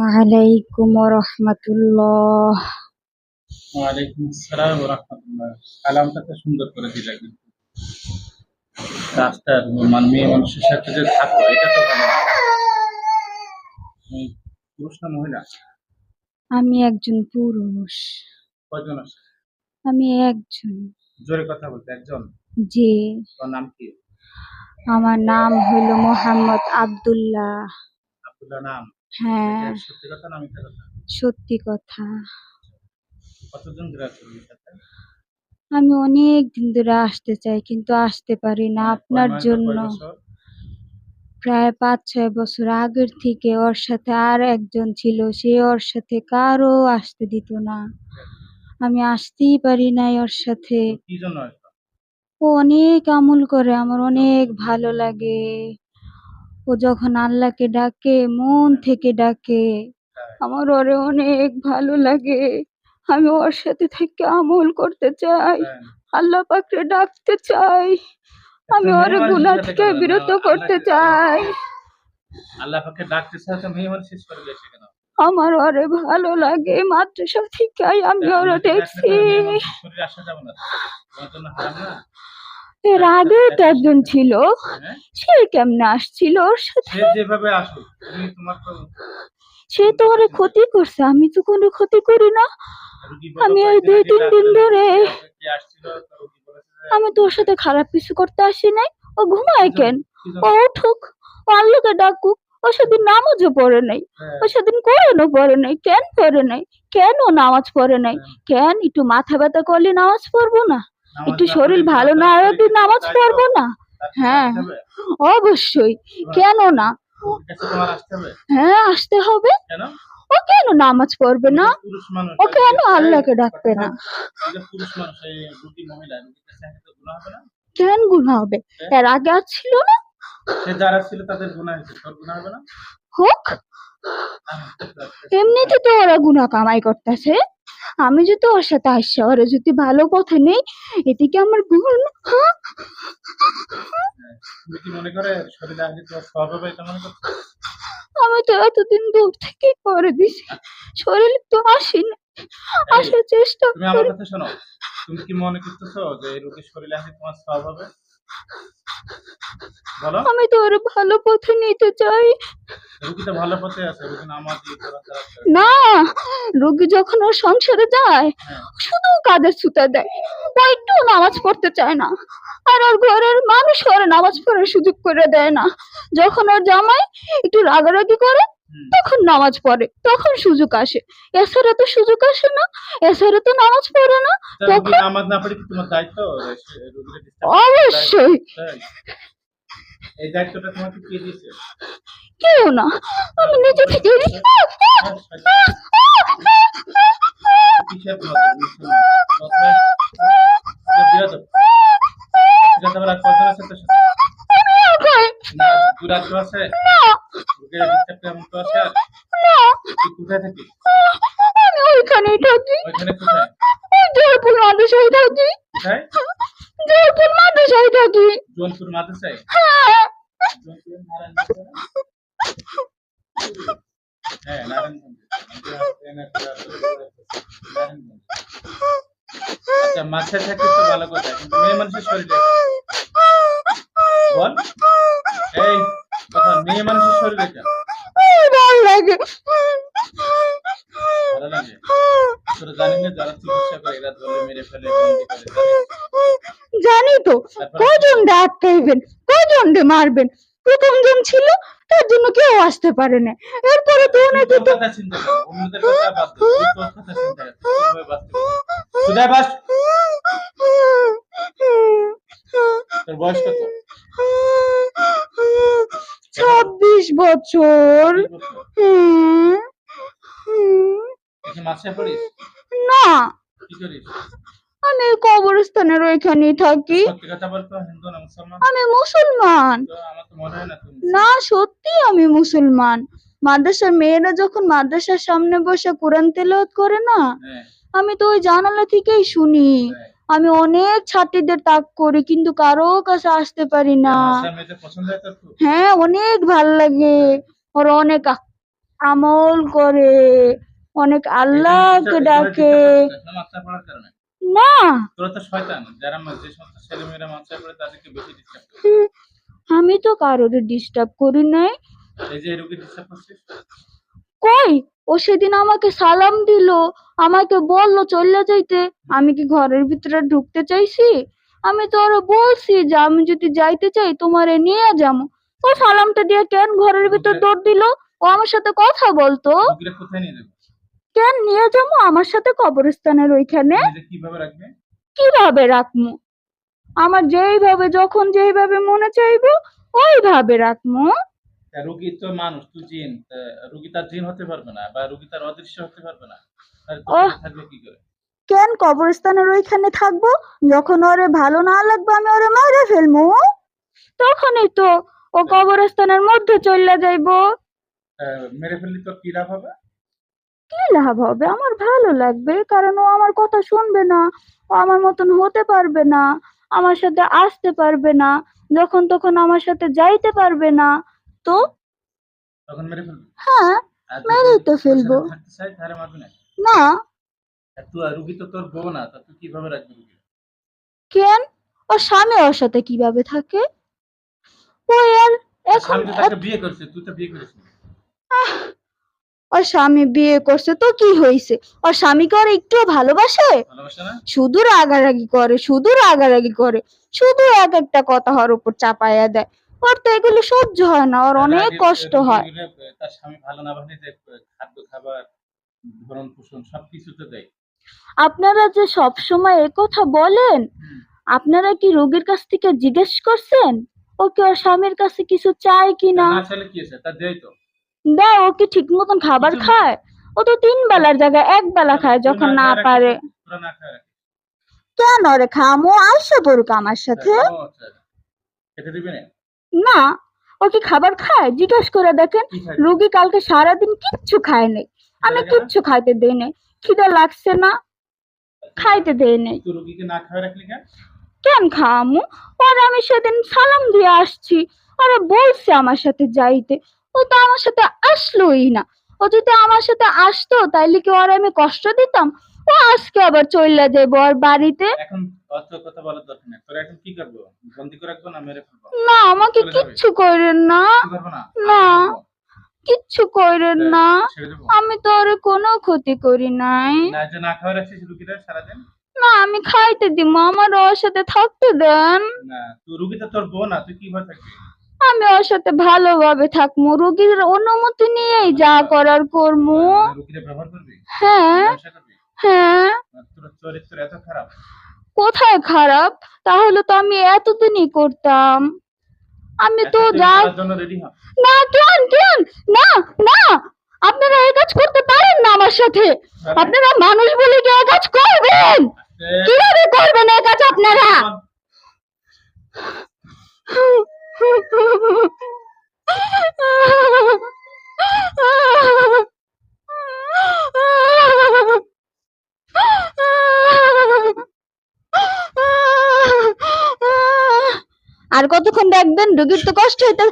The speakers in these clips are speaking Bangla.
ওয়ালাইকুম রহমতুল্লাহ। ওয়ালাইকুম আসসালাম রহমতুল্লাহ। কালামটা তো সুন্দর করে দিলে কিন্তু। রাস্তার মানে মেয়ে মানুষের সাথে যে থাকো এটা তো ভালো না। তুমি পুরুষ না মহিলা? আমি একজন পুরুষ। কয়জন আছে? আমি একজন। জোরে কথা বলতে একজন? যে তোর নাম কি? আমার নাম হলো মোহাম্মদ আব্দুল্লাহ। আব্দুল্লাহ নাম? হ্যাঁ। সত্যি কথা না মিথ্যা কথা? সত্যি কথা। ধরে আমি অনেক দিন ধরে আসতে চাই কিন্তু আসতে পারি না আপনার মাস বা জন্য। প্রায় পাঁচ ছয় বছর আগের থেকে ওর সাথে আর একজন ছিল সে ওর সাথে কারও আসতে দিত না। আমি আসতেই পারি নাই ওর সাথে? ও অনেক আমল করে আমার অনেক ভালো লাগে। ও যখন আল্লাহকে ডাকে মন থেকে ডাকে আমার ওরে অনেক ভালো লাগে। আমি ওর সাথে থেকে আমল করতে চাই। হ্যাঁ। আল্লাহ পাকরে ডাকতে চাই। আমি ওরে গুনাহ থেকে বিরত করতে চাই। আল্লাহ পাকে ডাকতে চায় তো মেয়ে মানুষ শেষ করে কেন? আমার ওরে ভালো লাগে। মাদ্রাসা থেকে আমি ওরে আল্লাহকে দেখছি। শরীরে আসা যাবে না। তোমার জন্য হারাম না। এর আগে তো একজন ছিল। হ্যাঁ সে কেমনে আসছিল? ওর সাথে যেভাবে আসুক তুমি তোমার তো সে তো ওরে ক্ষতি করছে আমি তো কোনো ক্ষতি করি না। আমি ওই দুই তিন দিন ধরে তো আমি তোর সাথে খারাপ কিছু করতে আসি নাই। ও ঘুমায় কেন? ও উঠুক ও আল্লাহকে ডাকুক ও সেদিন নামাজও পড়ে নাই। হ্যাঁ, ও সেদিন কোরআনও পড়ে নাই কেন পড়ে নাই? কেন ও নামাজ পড়ে নাই? কেন একটু মাথা ব্যথা করলে নামাজ পড়ব না? একটু শরীর ভালো না হলে শরীরে নামাজ পড়ব না। হ্যাঁ। অবশ্যই। কেন না? হ্যাঁ আসতে হবে। ও কেন নামাজ পড়বে না? ও কেন আল্লাহকে ডাকবে না? কেন গুণা হবে? এর আগে আর ছিল না? যারা ছিল তাদের গুনাহ হয়েছে তোর গুনাহ হবে না? হোক এমনিতে তো ওরা গুণা কামাই করতেছে। আমি যদি ওর সাথে আসছি ওরা যদি ভালো পথে নেই এতে কি আমার গুণ হ্যাঁ? আমি তো এতদিন দূর থেকে করে দিছি। শরীরে তো আসি না আসার চেষ্টা তুমি আমার কথা শোনো। তুমি কি মনে করতেছো যে এই রোগীর শরীরে আসলে তোমার সব হবে? আমি তো ওর ভালো পথে নিতে চাই। ভালো পথে আছে না রোগী যখন ওর সংসারে যায় হ্যাঁ। শুধু কাদের ছুতা দেয় ও একটু নামাজ পড়তে চায় না। আর ওর ঘরের মানুষ ওর নামাজ পড়ার সুযোগ করে দেয় না। যখন ওর জামাই একটু রাগারাগি করে। তখন নামাজ পড়ে তখন সুযোগ আসে। এছাড়া তো সুযোগ আসে না এছাড়া তো নামাজ পড়ে না তা রুগী নামাজ না পড়ে কি তোমার দায়িত্ব? অবশ্যই। এই দায়িত্বটা তোমাকে কে দিয়েছে? কেউ না। আমি নিজে থেকে না? কথা- তো দিয়ে দাও। ঠিক আছে, আবার আর কজন আছে তোর সাথে? না, কোথায় থাকিস? আমি ওইখানেই থাকি ওইখানে কোথায়? জয়পুর মাদ্রাসায় থাকি কোথায়? জয়পুর মাদ্রাসায় থাকি জোনপুর মাদ্রাসায়? হ্যাঁ নারায়ণগঞ্জে হ্যাঁ, নারায়ণগঞ্জ। আচ্ছা, মাথায় থাকিস তো ভালো কথা কিন্তু মেয়ে মানুষের শরীরে বল এই কথা মেয়ে মানুষের শরীরে কেন লাগে। জানি তো কজন আটকাইবেন কজন মারবেন? প্রথম জন ছিল তার জন্য কেউ আসতে পারে না। এরপরে তো অনেকে তোর তো কথা চিন্তা কর অন্যদের কথা বাদ দে তুই তোর কথা চিন্তা কর তুই কীভাবে বাঁচতে পারবি? কোথায় বাস তোর বয়স কত ছাব্বিশ বছর। না। আমি কবরস্থানের ওইখানেই থাকি। আমি মুসলমান। না সত্যি আমি মুসলমান। মাদ্রাসার মেয়েরা যখন মাদ্রাসার সামনে বসে কোরআন তেলাওয়াত করে না হ্যাঁ। আমি তো ওই জানালা থেকেই শুনি। হ্যাঁ। আমি অনেক ছাত্রীদের তাক করি কিন্তু কারও কাছে আসতে পারি না। হয় অনেক ভালো লাগে। ওর অনেক আমল করে অনেক আল্লাহকে ডাকে। না আমি তো কারোর ডিস্টার্ব করি নাই। কই? ও সেদিন আমাকে সালাম দিল আমাকে বলল চলে যাইতে আমি কি ঘরের ভিতরে ঢুকতে চাইছি? আমি তো ওরা বলছি যে আমি যদি যাইতে চাই তোমারে নিয়ে যাব ও সালামটা দিয়ে কেন ঘরের ভিতর দৌড় দিল? ও আমার সাথে কথা বলতো। কেন নিয়ে যাব আমার সাথে কবরস্থানের ওইখানে। কীভাবে রাখব? আমার যেইভাবে যখন যেইভাবে মনে চাইব ওইভাবে রাখব রোগী তো মানুষ তুই জিন তা রোগী তার জিন হতে পারবে না বা রোগী তার অদৃশ্য হতে পারবে না। তো। থাকবে কি করে? কেন কবরস্থানের ওইখানে থাকব? যখন ওরে ভালো না লাগবে আমি ওরে মারে ফেলব তখনই তো ও কবরস্থানের মধ্যে চলে যাইবো। মেরে ফেললে তোর কি লাভ হবে? কি লাভ হবে? আমার ভালো লাগবে কারণ ও আমার কথা শুনবে না। ও আমার মতন হতে পারবে না আমার সাথে আসতে পারবে না যখন তখন আমার সাথে যাইতে পারবে না। তো? মেরে হ্যাঁ মেরেই তো ফেলব। না। না। তুই আর রুগী তো তোর বউ না তা তুই কীভাবে রাখবি কেন? ও স্বামী ওর সাথে কীভাবে থাকে? ও এখন বিয়ে করছে তুই তো বিয়ে করিস ওর স্বামী বিয়ে করছে তো কি হয়েছে ওর স্বামীকে ওর একটু ভালোবাসে? শুধু রাগারাগি করে শুধু রাগারাগি করে শুধু এক একটা কথা ওর উপর চাপাইয়া দেয়। ওর তো এগুলো সহ্য হয় না ওর অনেক কষ্ট হয়। তার স্বামী ভালো না যে খাদ্য খাবার ভরণ পোষণ দেয়। আপনারা যে সব সময় কথা বলেন আপনারা কি রোগীর কাছ থেকে জিজ্ঞেস করছেন? ও কি ওর স্বামীর কাছে কিছু চায় কি না? না চাইলে কি আছে? তা দেয় ও কি ঠিক মতন খাবার খায়? ও তো তিন বেলার জায়গায় এক বেলা খায় যখন না পারে। কেন রে খামো? আইসা পড়ুক আমার সাথে। আচ্ছা। দিবি না ও কি খাবার খায়? জিজ্ঞেস করে দেখেন রুগী কালকে সারাদিন কিচ্ছু খায় নাই। আমি কিচ্ছু খাইতে দেই নাই। খিদে লাগছে না খাইতে দেই নাই। তুই রুগীকে না খাওয়া রাখলি কেন? কেন খামু আর আমি সেদিন সালাম দিয়ে আসছি। আরে বলছে আমার সাথে যাইতে। ও তো আমার সাথে আসলোই না। ও যদি আমার সাথে আসতো তাইলে কি ওর আমি কষ্ট দিতাম? আজকে আবার চলে যাব আর বাড়িতে? এখন অত কথা বলার দরকার নেই। তোরা এখন কি করব? বন্দি করে রাখব না মেরে ফেলব? না আমাকে কিচ্ছু করেন না। না? না। কিচ্ছু করেন না। আমি তো ওর কোনো ক্ষতি করি নাই। না যে না রুগীরা সারাদিন? না আমি খাইতে দিব। আমার ওর সাথে থাকতে দেন। না তুই রুগী তো তোর বউ না তুই কীভাবে থাকবি? আমি ওর সাথে ভালোভাবে থাকব। রোগীর অনুমতি নিয়েই যা করার করব। ব্যবহার করবি? হ্যাঁ। হ্যাঁ। চরিত্র এত খারাপ। কোথায় খারাপ? তাহলে তো আমি এতদিনই করতাম। আমি তো এখন তুই যা করার জন্য রেডি হ না কেন কেন? না না। আপনারা এই কাজ করতে পারেন না আমার সাথে। আপনারা মানুষ বলে কি এই কাজ করবেন? কীভাবে করবেন এই কাজ আপনারা? কতক্ষণ দেখবেন রোগীর তো কষ্ট হইতে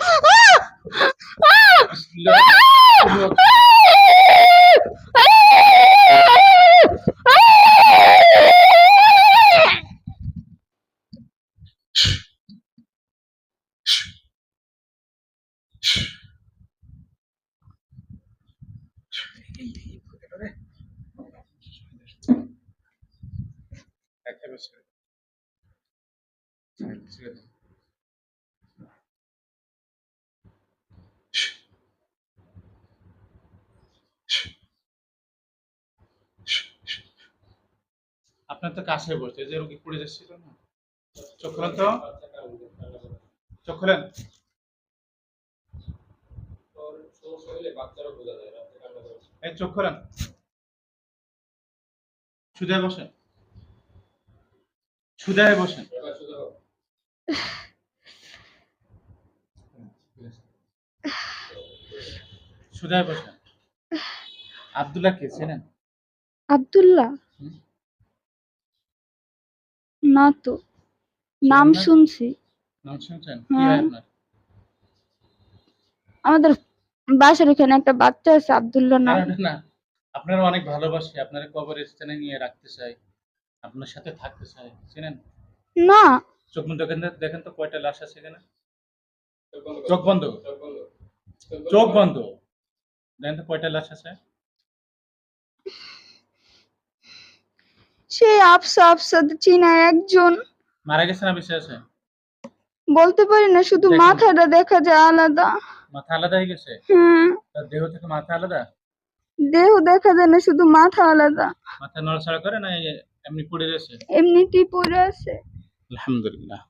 একটা বছর তো কাছে বসে যে রোগী পড়ে যাচ্ছিল না। চোখ খুলেন তো? চোখ খুলেন? এই চোখ খুলেন। সুদায় বসেন। সুদায় বসেন। সুদায় বসেন। আব্দুল্লাহ কে চেনেন? আব্দুল্লাহ? না তো। নাম শুনছি। নাম শুনছেন? কি হয়। আপনার? আমাদের বাসার ওখানে একটা বাচ্চা আছে আব্দুল্লাহ নাম। না, আপনারা অনেক ভালোবাসি আপনারা কবর স্থানে নিয়ে রাখতে চাই আপনার সাথে থাকতে চাই চিনেন? না। চোখ বন্ধ দেখেন তো- দেখেন তো কয়টা লাশ আছে এখানে। চোখ বন্ধ। চোখ বন্ধ। দেখেন তো কয়টা লাশ আছে? সে আফসা আফসা চিনা একজন। মারা গেছে না বেঁচে আছে? বলতে পারি না শুধু দেখেন। মাথাটা দেখা যায় আলাদা। মাথা আলাদা হয়ে গেছে? হুম। তার দেহ থেকে মাথা আলাদা? দেহ দেখা যায় না শুধু মাথা আলাদা। মাথা নড়াচড়া করে না এমনি পড়ে রয়েছে এমনিতেই পড়ে আছে। আলহামদুলিল্লাহ।